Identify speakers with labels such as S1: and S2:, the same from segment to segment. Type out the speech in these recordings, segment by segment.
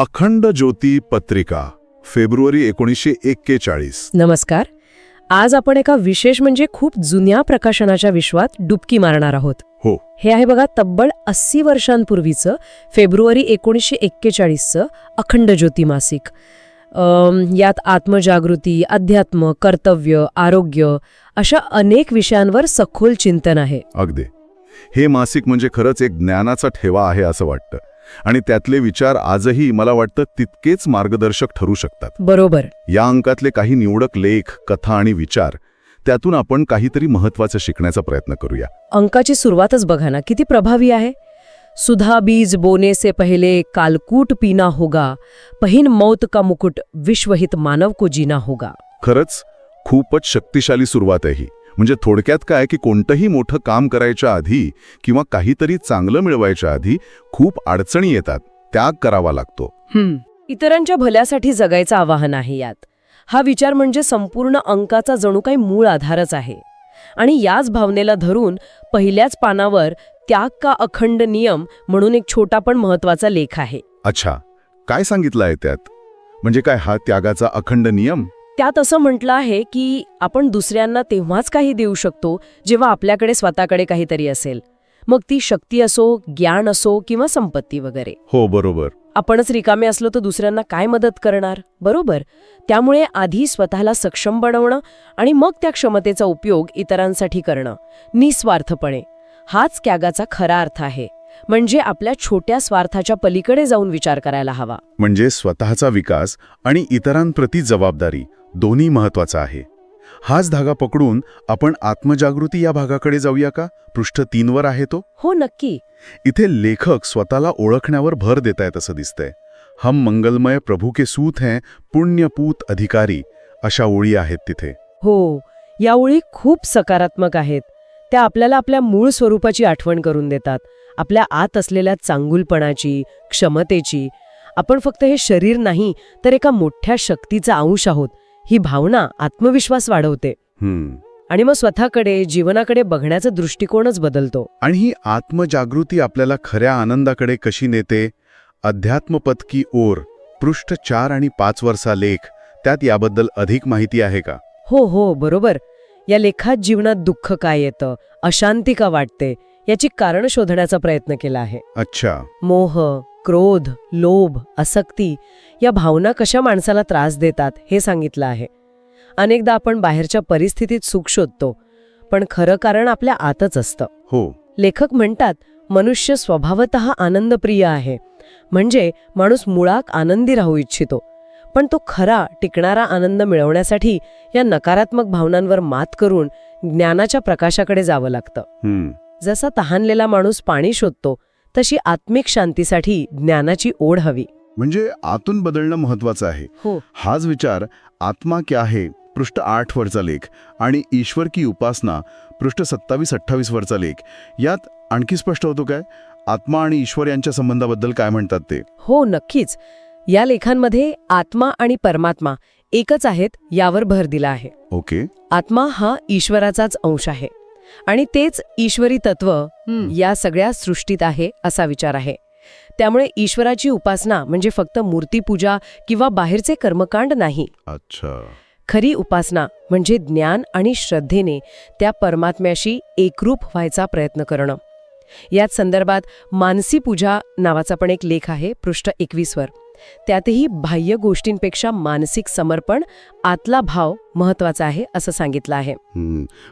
S1: अखंड ज्योती पत्रिका फेब्रुवारी एकोणीसशे एक्केचाळीस.
S2: नमस्कार. आज आपण एका विशेष म्हणजे खूप जुन्या प्रकाशनाच्या विश्वात डुबकी मारणार आहोत.
S1: हो.
S2: हे आहे बघा तब्बल अस्सी वर्षांपूर्वीचं फेब्रुवारी एकोणीसशे एक्केचाळीसचं अखंड ज्योती मासिक. यात आत्मजागृती अध्यात्म कर्तव्य आरोग्य अशा अनेक विषयांवर सखोल चिंतन आहे.
S1: अगदी. हे मासिक म्हणजे खरंच एक ज्ञानाचा ठेवा आहे असं वाटतं. आणि त्यातले विचार आजही मला वाटतं तितकेच मार्गदर्शक ठरू शकतात.
S2: बरोबर.
S1: या अंकातले काही निवडक लेख कथा आणि विचार त्यातून आपण काहीतरी महत्वाचं शिकण्याचा प्रयत्न करूया.
S2: अंकाची सुरुवातच बघा ना किती प्रभावी आहे. सुधा बीज बोने से पहले कालकूट पीना होगा पहिन मौत का मुकुट विश्वहित मानव को जीना होगा.
S1: खरंच खूपच शक्तिशाली सुरुवात आहे ही. म्हणजे थोडक्यात काय की कोणतंही मोठं काम करायच्या आधी किंवा काहीतरी चांगलं मिळवायच्या आधी खूप अडचणी येतात त्याग करावा लागतो.
S2: इतरांच्या भल्यासाठी जगायचं आवाहन आहे यात. हा विचार म्हणजे संपूर्ण अंकाचा जणू काही मूळ आधारच आहे. आणि याच भावनेला धरून पहिल्याच पानावर त्याग का अखंड नियम म्हणून एक छोटा पण महत्त्वाचा लेख आहे.
S1: अच्छा. काय सांगितलं आहे त्यात? म्हणजे काय हा त्यागाचा अखंड नियम?
S2: त्यात असं म्हटलं आहे की आपण दुसऱ्यांना तेव्हाच काही देऊ शकतो जेव्हा आपल्याकडे स्वतःकडे काहीतरी असेल. मग ती शक्ती असो ज्ञान असो किंवा संपत्ती वगैरे.
S1: हो बरोबर.
S2: आपणच रिकामे असलो तर दुसऱ्यांना काय मदत करणार? बरोबर. त्यामुळे आधी स्वतःला सक्षम बनवणं आणि मग त्या क्षमतेचा उपयोग इतरांसाठी करणं. निस्वार्थपणे. हाच त्यागाचा खरा अर्थ आहे. म्हणजे आपल्या छोट्या स्वार्थाच्या पलीकडे जाऊन विचार करायला हवा.
S1: म्हणजे स्वतःचा विकास आणि इतरांप्रती जबाबदारी दोन्ही महत्त्वाचा आहे. हाच धागा पकडून आपण आत्मजागृती या भागाकडे जाऊया का? पृष्ठ तीनवर आहे तो?
S2: हो नक्की.
S1: इथे लेखक स्वतःला ओळखण्यावर भर देत आहेत असं दिसतंय. हम मंगलमय प्रभू के सूत हैं पुण्यपूत अधिकारी अशा ओळी आहेत तिथे.
S2: हो या ओळी खूप सकारात्मक आहेत. त्या आपल्याला आपल्या मूळ स्वरूपाची आठवण करून देतात. आपल्या आत असलेल्या चांगुलपणाची क्षमतेची. आपण फक्त हे शरीर नाही तर एका मोठ्या शक्तीचा अंश आहोत. ही भावना आत्मविश्वास वाढवते. आणि मग स्वतःकडे जीवनाकडे बघण्याचा दृष्टिकोनच बदलतो.
S1: आणि ही आत्मजागृती आपल्याला खऱ्या आनंदाकडे कशी नेते? अध्यात्मपद की ओर पृष्ठ चार आणि पाच वरचा लेख त्यात याबद्दल अधिक माहिती आहे का?
S2: हो हो बरोबर. या लेखात जीवनात दुःख काय येतं अशांती का वाटते याची कारण शोधण्याचा प्रयत्न केला आहे.
S1: अच्छा.
S2: मोह क्रोध लोभ आसक्ती या भावना कशा माणसाला त्रास देतात हे सांगितलं आहे. अनेकदा आपण बाहेरच्या परिस्थितीत सुख शोधतो पण खरं कारण आपल्या आतच असतं.
S1: हो.
S2: लेखक म्हणतात मनुष्य स्वभावत आनंदप्रिय आहे. म्हणजे माणूस मुळात आनंदी राहू इच्छितो पण तो खरा टिकणारा आनंद मिळवण्यासाठी या नकारात्मक भावनांवर मात करून ज्ञानाच्या प्रकाशाकडे जावं लागतं. जसा तहानलेला माणूस पाणी शोधतो तशी आत्मिक शांतीसाठी ज्ञानाची ओढ हवी.
S1: म्हणजे आतून बदलणं महत्वाचं आहे.
S2: हो.
S1: हाच विचार आत्मा क्या है पृष्ठ आठ वरचा लेख आणि ईश्वर की उपासना पृष्ठ सत्तावीस अठ्ठावीस वरचा लेख. यात आणखी स्पष्ट होतो काय? आत्मा आणि ईश्वर यांच्या संबंधाबद्दल काय म्हणतात ते?
S2: हो नक्कीच. या लेखांमध्ये आत्मा आणि परमात्मा एकच आहेत यावर भर दिला आहे.
S1: ओके.
S2: आत्मा हा ईश्वराचाच अंश आहे. आणि तेच ईश्वरी तत्व या सगळ्या सृष्टीत आहे असा विचार आहे. त्यामुळे ईश्वराची उपासना म्हणजे फक्त मूर्तीपूजा किंवा बाहेरचे कर्मकांड नाही.
S1: अच्छा.
S2: खरी उपासना म्हणजे ज्ञान आणि श्रद्धेने त्या परमात्म्याशी एकरूप व्हायचा प्रयत्न करणं. याच संदर्भात मानसी पूजा नावाचा पण एक लेख आहे पृष्ठ एकवीसवर. त्यातही बाह्य गोष्टींपेक्षा मानसिक समर्पण आतला भाव महत्त्वाचा आहे असं सांगितलं आहे.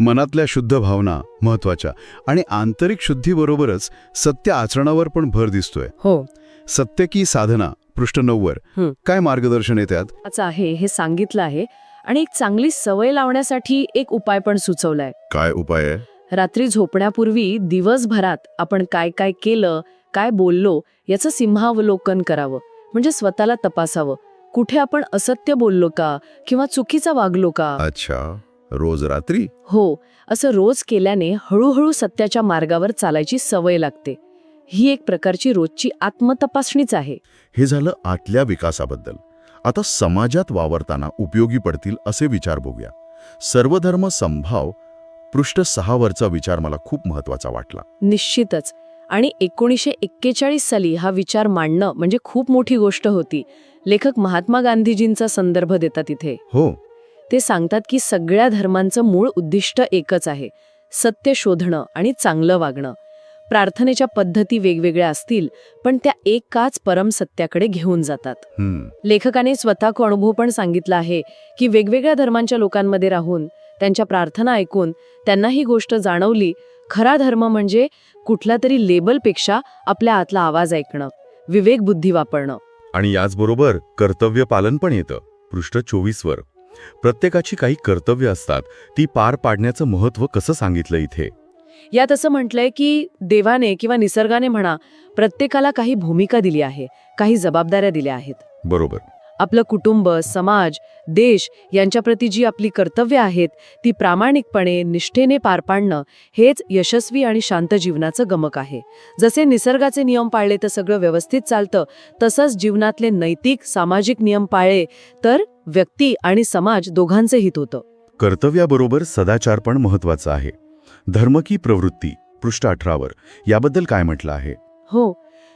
S1: मनातल्या शुद्ध भावना महत्त्वाच्या आणि आंतरिक शुद्धीबरोबरच सत्य आचरणावर पण भर दिसतोय.
S2: हो.
S1: सत्य की साधना पृष्ठ नऊवर. काय मार्गदर्शन आहे त्यात?
S3: महत्वाचं आहे हे सांगितलं आहे आणि एक चांगली सवय लावण्यासाठी एक उपाय पण सुचवलाय.
S1: काय उपाय आहे?
S3: रात्री झोपण्यापूर्वी दिवसभरात आपण काय काय केलं काय बोललो याचं सिंहावलोकन करावं. म्हणजे स्वतःला तपासावं. कुठे आपण असत्य बोललो का? किंवा चुकीचा वागलो का?
S1: अच्छा. रोज रात्री?
S3: हो. असं रोज केल्याने हळूहळू सत्याच्या मार्गावर चालायची सवय लागते. ही एक प्रकारची रोजची आत्मतपासणीच आहे.
S1: हे झालं आतल्या विकासाबद्दल. आता समाजात वावरताना उपयोगी पडतील असे विचार बघूया. सर्वधर्म संभाव पृष्ठ सहावरचा विचार मला खूप महत्त्वाचा वाटला.
S3: निश्चितच. आणि एकोणीसशे एक्केचाळीस साली हा विचार मांडणं म्हणजे खूप मोठी गोष्ट होती. लेखक महात्मा गांधीजींचा संदर्भ देतात इथे.
S1: हो.
S3: ते सांगतात की सगळ्या धर्मांचं मूळ उद्दिष्ट एकच आहे. सत्य शोधणं आणि चांगलं वागणं. प्रार्थनेच्या पद्धती वेगवेगळ्या असतील पण त्या एकाच परम सत्याकडे घेऊन जातात.
S1: हम्म.
S3: लेखकाने स्वतः अनुभव पण सांगितला आहे की वेगवेगळ्या धर्मांच्या लोकांमध्ये राहून त्यांच्या प्रार्थना ऐकून त्यांना ही गोष्ट जाणवली खरा धर्म म्हणजे कुठल्या तरी लेबलपेक्षा आपल्या आतला आवाज ऐकणं विवेक बुद्धी वापरणं.
S1: आणि याचबरोबर कर्तव्य पालन पण येतं पृष्ठ चोवीस वर. प्रत्येकाची काही कर्तव्य असतात ती पार पाडण्याचं महत्त्व कसं सांगितलं इथे?
S3: यात असं म्हटलंय की देवाने किंवा निसर्गाने म्हणा प्रत्येकाला काही भूमिका दिली आहे काही जबाबदाऱ्या दिल्या आहेत.
S1: बरोबर.
S3: आपलं कुटुंब समाज देश यांच्याप्रती जी आपली कर्तव्य आहेत ती प्रामाणिकपणे निष्ठेने पार पाडणं हेच यशस्वी आणि शांत जीवनाचं गमक आहे. जसे निसर्गाचे नियम पाळले तर सगळं व्यवस्थित चालतं तसंच जीवनातले नैतिक सामाजिक नियम पाळले तर व्यक्ती आणि समाज दोघांचे हित होतं.
S1: कर्तव्याबरोबर सदाचार पण महत्त्वाचा आहे. धर्म की प्रवृत्ती पृष्ठ अठरावर याबद्दल काय म्हटलं आहे?
S3: हो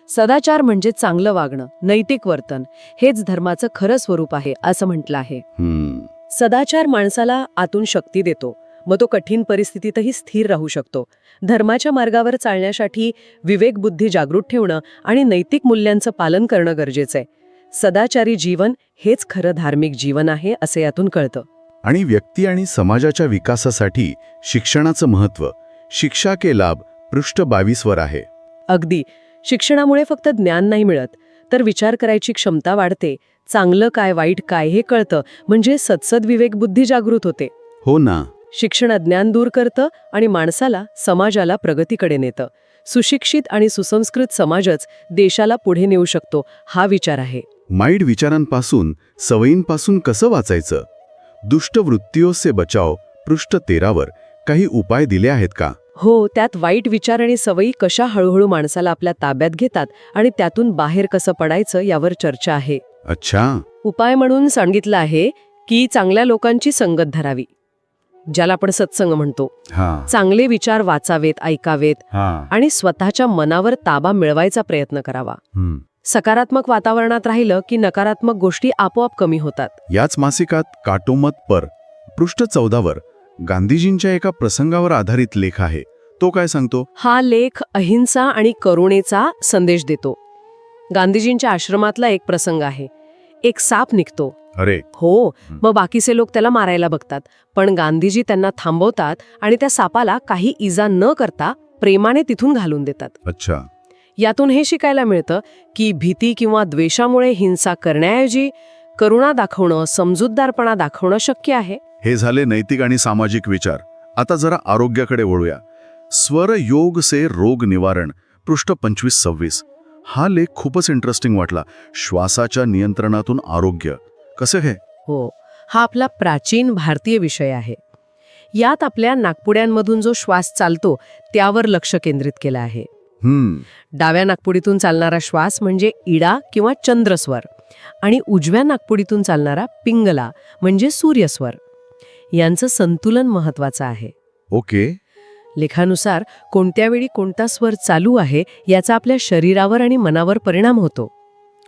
S3: सदाचार म्हणजे चांगलं वागणं नैतिक वर्तन हेच धर्माचं खरं स्वरूप आहे असं म्हटलं आहे.
S1: हम्म.
S2: सदाचार माणसाला आतून शक्ती देतो मग तो कठीण परिस्थितीतही स्थिर राहू शकतो. धर्माच्या मार्गावर चालण्यासाठी विवेक बुद्धी जागृत ठेवणं आणि नैतिक मूल्यांचं पालन करणं गरजेचं आहे. सदाचारी जीवन हेच खरं धार्मिक जीवन आहे असे यातून कळतं.
S1: आणि व्यक्ती आणि समाजाच्या विकासासाठी शिक्षणाचं महत्त्व शिक्षा के लाभ पृष्ठ बावीस वर आहे.
S2: अगदी. शिक्षणामुळे फक्त ज्ञान नाही मिळत. तर विचार करायची क्षमता वाढते. चांगलं काय वाईट काय हे कळतं. म्हणजे सत्सद विवेक बुद्धी जागृत होते.
S1: हो ना.
S2: शिक्षण अज्ञान दूर करतं आणि माणसाला समाजाला प्रगतीकडे नेतं. सुशिक्षित आणि सुसंस्कृत समाजच देशाला पुढे नेऊ शकतो हा विचार आहे.
S1: माईड विचारांपासून सवयींपासून कसं वाचायचं? दुष्ट वृत्तियों से बचाव पृष्ठ तेरावर काही उपाय दिले आहेत का?
S2: हो त्यात वाईट विचार आणि सवयी कशा हळूहळू माणसाला आपल्या ताब्यात घेतात आणि त्यातून बाहेर कसं पडायचं यावर चर्चा आहे.
S1: अच्छा.
S2: उपाय म्हणून सांगितलं आहे की चांगल्या लोकांची संगत धरावी ज्याला आपण सत्संग म्हणतो.
S1: हा.
S2: चांगले विचार वाचावेत ऐकावेत
S1: हा.
S2: आणि स्वतःच्या मनावर ताबा मिळवायचा प्रयत्न करावा.
S1: हम्म.
S2: सकारात्मक वातावरणात राहिलं की नकारात्मक गोष्टी आपोआप कमी होतात.
S1: याच मासिकात काटोमत पर पृष्ठ चौदावर गांधीजींच्या एका प्रसंगावर आधारित लेख आहे. तो काय सांगतो?
S2: हा लेख अहिंसा आणि करुणेचा संदेश देतो. गांधीजींच्या आश्रमातला एक प्रसंग आहे. एक साप निघतो.
S1: अरे.
S2: हो मग बाकीचे लोक त्याला मारायला बघतात. पण गांधीजी त्यांना थांबवतात आणि त्या सापाला काही इजा न करता प्रेमाने तिथून घालून देतात.
S1: अच्छा.
S2: यातून हे शिकायला मिळतं की भीती किंवा द्वेषामुळे हिंसा करण्याऐवजी करुणा दाखवणं समजूतदारपणा दाखवणं शक्य आहे?
S1: हे झाले नैतिक आणि सामाजिक विचार. आता जरा आरोग्याकडे वळूया. स्वर योग से रोग निवारण पृष्ठ पंचवीस सव्वीस. हा लेख खूपच इंटरेस्टिंग वाटला. श्वासाच्या नियंत्रणातून आरोग्य. कसं हे?
S2: हो. हा आपला प्राचीन भारतीय विषय आहे. यात आपल्या नागपुड्यांमधून जो श्वास चालतो त्यावर लक्ष केंद्रित केलं आहे. डाव्या नागपुडीतून चालणारा श्वास म्हणजे इडा किंवा चंद्रस्वर. आणि उजव्या नागपुडीतून चालणारा पिंगला म्हणजे सूर्यस्वर. यांचं संतुलन महत्वाचं आहे.
S1: ओके.
S2: लेखानुसार कोणत्या वेळी कोणता स्वर चालू आहे याचा आपल्या शरीरावर आणि मनावर परिणाम होतो.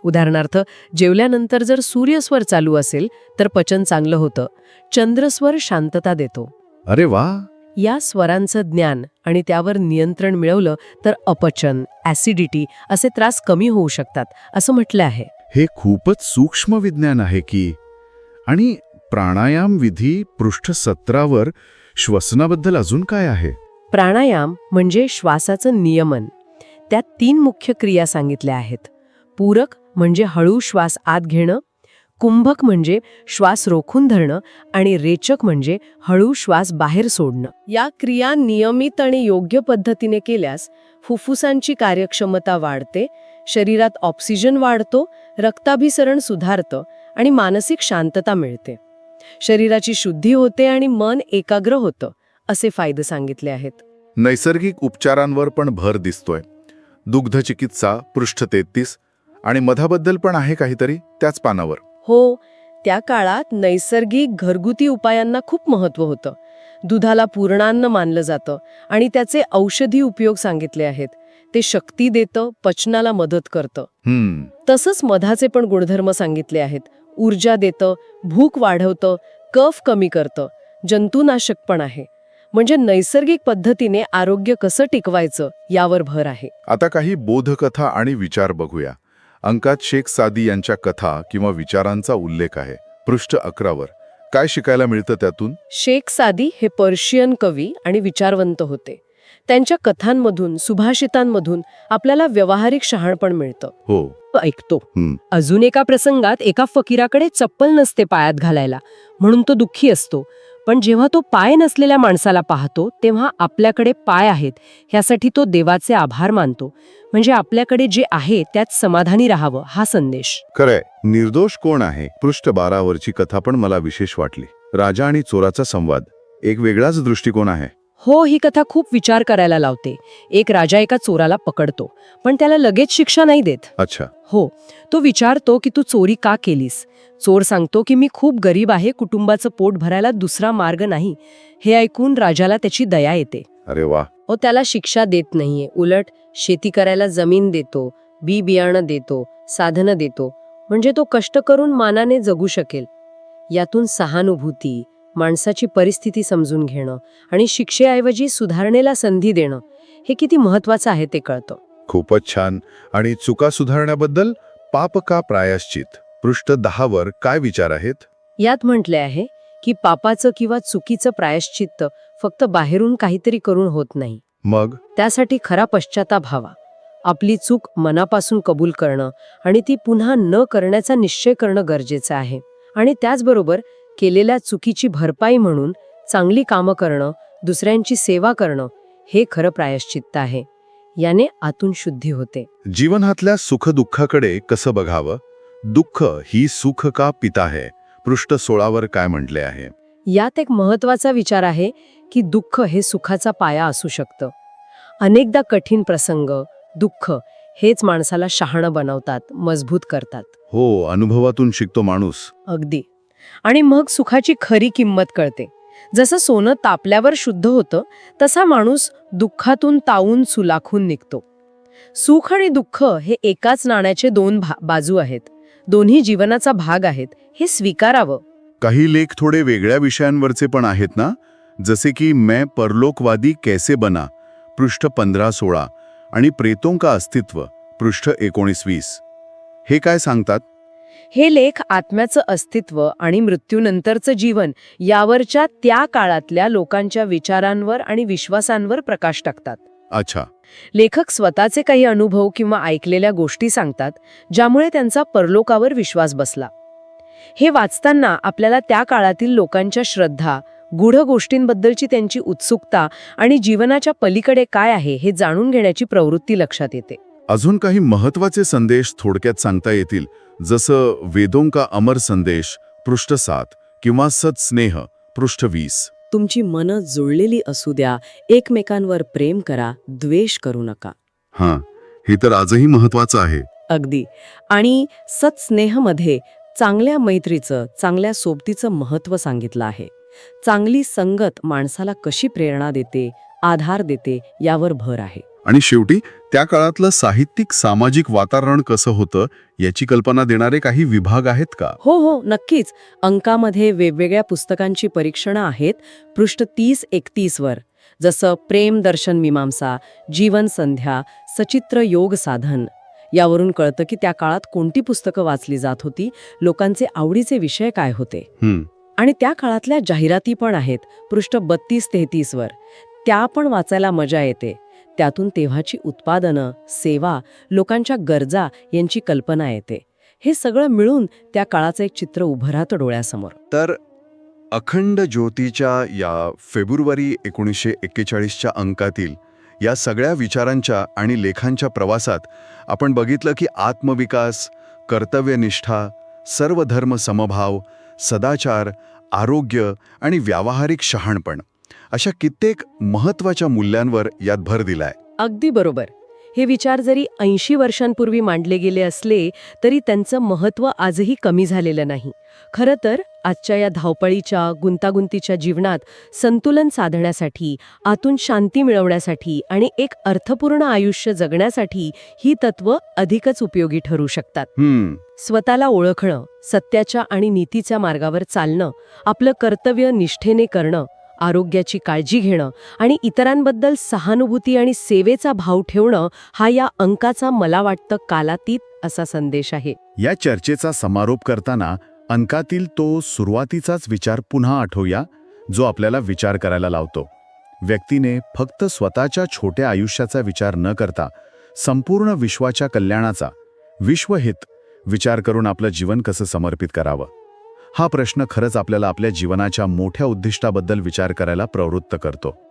S2: उदाहरणार्थ जेवल्यानंतर जर सूर्यस्वर चालू असेल तर पचन चांगलं होतं. चंद्रस्वर शांतता देतो.
S1: अरे वा!
S2: या स्वरांचं ज्ञान आणि त्यावर नियंत्रण मिळवलं तर अपचन ॲसिडिटी असे त्रास कमी होऊ शकतात असं म्हटलं आहे.
S1: हे खूपच सूक्ष्म विज्ञान आहे की. आणि प्राणायाम विधी पृष्ठ सत्रावर श्वसनाबद्दल अजून काय आहे?
S2: प्राणायाम म्हणजे श्वासाचं नियमन. त्यात तीन मुख्य क्रिया सांगितल्या आहेत. पूरक म्हणजे हळू श्वास आत घेणं कुंभक म्हणजे श्वास रोखून धरणं आणि रेचक म्हणजे हळू श्वास बाहेर सोडणं. या क्रिया नियमित आणि योग्य पद्धतीने केल्यास फुफ्फुसांची कार्यक्षमता वाढते शरीरात ऑक्सिजन वाढतो रक्ताभिसरण सुधारतं आणि मानसिक शांतता मिळते. शरीराची शुद्धी होते आणि मन एकाग्र होतं असे फायदे सांगितले आहेत.
S4: नैसर्गिक उपचारांवर पण भर दिसतोय. दुग्धचिकित्सा पृष्ठ तेहतीस आणि मधाबद्दल पण आहे काहीतरी त्याच पानावर.
S2: हो त्या काळात नैसर्गिक घरगुती उपायांना खूप महत्त्व होतं. दुधाला पूर्णान्न मानलं जातं आणि त्याचे औषधी उपयोग सांगितले आहेत. ते शक्ती देतं पचनाला मदत करतं.
S4: हम्म.
S2: तसंच मधाचे पण गुणधर्म सांगितले आहेत. ऊर्जा देतं भूक वाढवतं कफ कमी करतं. जंतुनाशक पण आहे. म्हणजे नैसर्गिक पद्धतीने आरोग्य कसं टिकवायचं यावर भर आहे.
S4: आता काही बोधकथा आणि विचार बघूया. अंकात शेख सादी यांच्या कथा किंवा विचारांचा उल्लेख आहे. पृष्ठ अकरावर. काय शिकायला मिळतं त्यातून?
S2: शेख सादी हे पर्शियन कवी आणि विचारवंत होते. त्यांच्या कथांमधून सुभाषितांमधून आपल्याला व्यावहारिक शहाणपण मिळतं.
S4: हो.
S2: ऐकतो. अजून एका प्रसंगात एका फकीराकडे चप्पल नसते पायात घालायला. म्हणून तो दुःखी असतो. पण जेव्हा तो पाय नसलेल्या माणसाला पाहतो तेव्हा आपल्याकडे पाय आहेत. ह्यासाठी तो देवाचे आभार मानतो. म्हणजे आपल्याकडे जे आहे त्यात समाधानी राहावं हा संदेश.
S1: खरंय. निर्दोष कोण आहे? पृष्ठ बारावरची कथा पण मला विशेष वाटली. राजा आणि चोराचा संवाद. एक वेगळाच दृष्टिकोन आहे.
S2: हो ही कथा खूप विचार करायला लावते. एक राजा एका चोराला पकडतो पण त्याला लगेच शिक्षा नाही देत.
S1: अच्छा.
S2: हो तो विचारतो की तू चोरी का केलीस? चोर सांगतो की मी खूप गरीब आहे कुटुंबाचं पोट भरायला दुसरा मार्ग नाही. हे ऐकून राजाला त्याची दया येते.
S1: अरे वा.
S2: व त्याला शिक्षा देत नाहीये. उलट शेती करायला जमीन देतो बी बियाणं देतो साधनं देतो. म्हणजे तो कष्ट करून मानाने जगू शकेल. यातून सहानुभूती माणसाची परिस्थिती समजून घेणं आणि शिक्षेऐवजी सुधारणेला संधी देणं हे किती महत्वाचं आहे ते कळतं.
S4: खूपच छान. आणि चुका सुधारण्याबद्दल पाप का प्रायश्चित? पृष्ठ दहावर काय विचार आहेत?
S2: यात म्हटले आहे की पापाचं किंवा चुकीचं प्रायश्चित्त फक्त बाहेरून काहीतरी करून होत नाही.
S4: मग?
S2: त्यासाठी खरा पश्चाताप हवा आपली चूक मनापासून कबूल करणं आणि ती पुन्हा न करण्याचा निश्चय करणं गरजेचं आहे. आणि त्याचबरोबर केलेल्या चुकीची भरपाई म्हणून चांगली कामं करणं दुसऱ्यांची सेवा करणं हे खरं प्रायश्चित्त आहे. याने आतून शुद्धी होते.
S4: जीवनातल्या सुखदुःखाकडे कसं बघावं? दुःख ही सुख का पिता है? पृष्ठ सोळावर काय म्हटले आहे?
S2: यात एक महत्त्वाचा विचार आहे की दुःख हे सुखाचा पाया असू शकतं. अनेकदा कठीण प्रसंग दुःख हेच माणसाला शहाणं बनवतात मजबूत करतात.
S1: हो अनुभवातून शिकतो माणूस.
S2: अगदी. आणि मग सुखाची खरी किंमत कळते. जसं सोनं तापल्यावर शुद्ध होतं तसा माणूस दुःखातून तावून सुलाखून निघतो. सुख आणि दुःख हे एकाच नाण्याचे दोन बाजू आहेत. दोन्ही जीवनाचा भाग आहेत. हे स्वीकारावं.
S1: काही लेख थोडे वेगळ्या विषयांवरचे पण आहेत ना? जसे की मैं परलोकवादी कैसे बना? पृष्ठ पंधरा सोळा आणि प्रेतों का अस्तित्व? पृष्ठ एकोणीस वीस. हे काय सांगतात?
S2: हे लेख आत्म्याचं अस्तित्व आणि मृत्यूनंतरचं जीवन यावरच्या त्या काळातल्या लोकांच्या विचारांवर आणि विश्वासांवर प्रकाश टाकतात.
S1: अच्छा.
S2: लेखक स्वतःचे काही अनुभव किंवा ऐकलेल्या गोष्टी सांगतात ज्यामुळे त्यांचा परलोकावर विश्वास बसला. हे वाचताना आपल्याला त्या काळातील लोकांच्या श्रद्धा गूढ गोष्टींबद्दलची त्यांची उत्सुकता आणि जीवनाच्या पलीकडे काय आहे हे जाणून घेण्याची प्रवृत्ती लक्षात येते.
S1: अजून काही महत्त्वाचे संदेश थोडक्यात सांगता येतील जसं वेदों का अमर संदेश पृष्ठ सात किंवा सत्स्नेह पृष्ठ वीस.
S3: तुमची मनं जुळलेली असू द्या एकमेकांवर प्रेम करा द्वेष करू नका.
S1: हां हे तर आजही महत्वाचं आहे.
S3: अगदी. आणि सत्स्नेहमध्ये चांगल्या मैत्रीचं चांगल्या सोबतीचं महत्त्व सांगितलं आहे. चांगली संगत माणसाला कशी प्रेरणा देते आधार देते यावर भर आहे.
S1: आणि शेवटी त्या काळातलं साहित्यिक सामाजिक वातावरण कसं होतं याची कल्पना देणारे काही विभाग आहेत का?
S3: हो हो नक्कीच. अंकामध्ये वेगवेगळ्या पुस्तकांची परीक्षणं आहेत पृष्ठ तीस एकतीस वर. जसं प्रेम दर्शन मीमांसा जीवन संध्या सचित्र योग साधन. यावरून कळतं की त्या काळात कोणती पुस्तकं वाचली जात होती लोकांचे आवडीचे विषय काय होते. आणि त्या काळातल्या जाहिराती पण आहेत पृष्ठ बत्तीस तेहतीस वर. त्या पण वाचायला मजा येते. त्यातून तेव्हाची उत्पादनं सेवा लोकांच्या गरजा यांची कल्पना येते. हे सगळं मिळून त्या काळाचं एक चित्र उभं राहतं डोळ्यासमोर.
S5: तर अखंड ज्योतीच्या या फेब्रुवारी एकोणीसशे एक्केचाळीसच्या अंकातील या सगळ्या विचारांच्या आणि लेखांच्या प्रवासात आपण बघितलं की आत्मविकास कर्तव्यनिष्ठा सर्वधर्म समभाव सदाचार आरोग्य आणि व्यावहारिक शहाणपण अशा कित्येक महत्त्वाच्या मूल्यांवर यात भर दिलाय.
S3: अगदी बरोबर.
S2: हे विचार जरी ऐंशी वर्षांपूर्वी मांडले गेले असले तरी त्यांचं महत्त्व आजही कमी झालेलं नाही. खरं तर आजच्या या धावपळीच्या गुंतागुंतीच्या जीवनात संतुलन साधण्यासाठी आतून शांती मिळवण्यासाठी आणि एक अर्थपूर्ण आयुष्य जगण्यासाठी ही तत्व अधिकच उपयोगी ठरू शकतात. स्वतःला ओळखणं सत्याच्या आणि नीतीच्या मार्गावर चालणं आपलं कर्तव्य निष्ठेने करणं आरोग्याची काळजी घेणं आणि इतरांबद्दल सहानुभूती आणि सेवेचा भाव ठेवणं हा या अंकाचा मला वाटतं कालातीत असा संदेश आहे.
S1: या चर्चेचा समारोप करताना अंकातील तो सुरुवातीचाच विचार पुन्हा आठवूया जो आपल्याला विचार करायला लावतो. व्यक्तीने फक्त स्वतःच्या छोट्या आयुष्याचा विचार न करता संपूर्ण विश्वाच्या कल्याणाचा विश्वहित विचार करून आपलं जीवन कसं समर्पित करावं. हा प्रश्न खरंच आपल्याला आपल्या जीवनाच्या मोठ्या उद्दिष्टाबद्दल विचार करायला प्रवृत्त करतो.